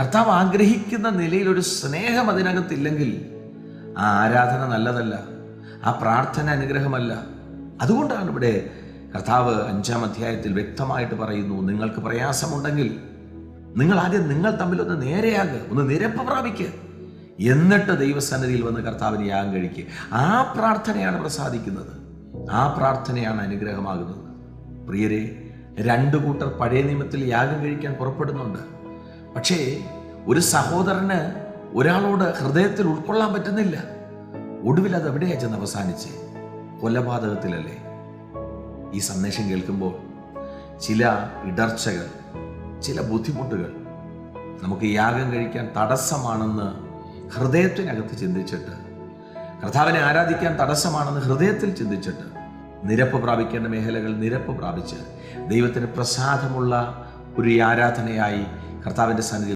കർത്താവ് ആഗ്രഹിക്കുന്ന നിലയിൽ ഒരു സ്നേഹം അതിനകത്തില്ലെങ്കിൽ ആ ആരാധന നല്ലതല്ല ആ പ്രാർത്ഥന അനുഗ്രഹമല്ല. അതുകൊണ്ടാണ് ഇവിടെ കർത്താവ് അഞ്ചാം അധ്യായത്തിൽ വ്യക്തമായിട്ട് പറയുന്നു നിങ്ങൾക്ക് പ്രയാസമുണ്ടെങ്കിൽ നിങ്ങൾ ആദ്യം നിങ്ങൾ തമ്മിലൊന്ന് നേരെയാകുക ഒന്ന് നിരപ്പ് പ്രാപിക്കുക എന്നിട്ട് ദൈവസന്നിധിയിൽ വന്ന് കർത്താവിന് യാഗം കഴിക്കുക ആ പ്രാർത്ഥനയാണ് പ്രസാദിക്കുന്നത് ആ പ്രാർത്ഥനയാണ് അനുഗ്രഹമാകുന്നത്. പ്രിയരെ രണ്ടു കൂട്ടർ പഴയ നിയമത്തിൽ യാഗം കഴിക്കാൻ പുറപ്പെടുന്നുണ്ട്. പക്ഷേ ഒരു സഹോദരന് ഒരാളോട് ഹൃദയത്തിൽ ഉൾക്കൊള്ളാൻ പറ്റുന്നില്ല. ഒടുവിൽ അത് എവിടെയാ ചെന്ന് അവസാനിച്ച്? കൊലപാതകത്തിലല്ലേ? ഈ സന്ദേശം കേൾക്കുമ്പോൾ ചില ഇടർച്ചകൾ ചില ബുദ്ധിമുട്ടുകൾ നമുക്ക് യാഗം കഴിക്കാൻ തടസ്സമാണെന്ന് ഹൃദയത്തിനകത്ത് ചിന്തിച്ചിട്ട് കർത്താവിനെ ആരാധിക്കാൻ തടസ്സമാണെന്ന് ഹൃദയത്തിൽ ചിന്തിച്ചിട്ട് നിരപ്പ് പ്രാപിക്കേണ്ട മേഖലകൾ നിരപ്പ് പ്രാപിച്ച് ദൈവത്തിന് പ്രസാദമുള്ള ഒരു ആരാധനയായി കർത്താവിന്റെ സന്നിധി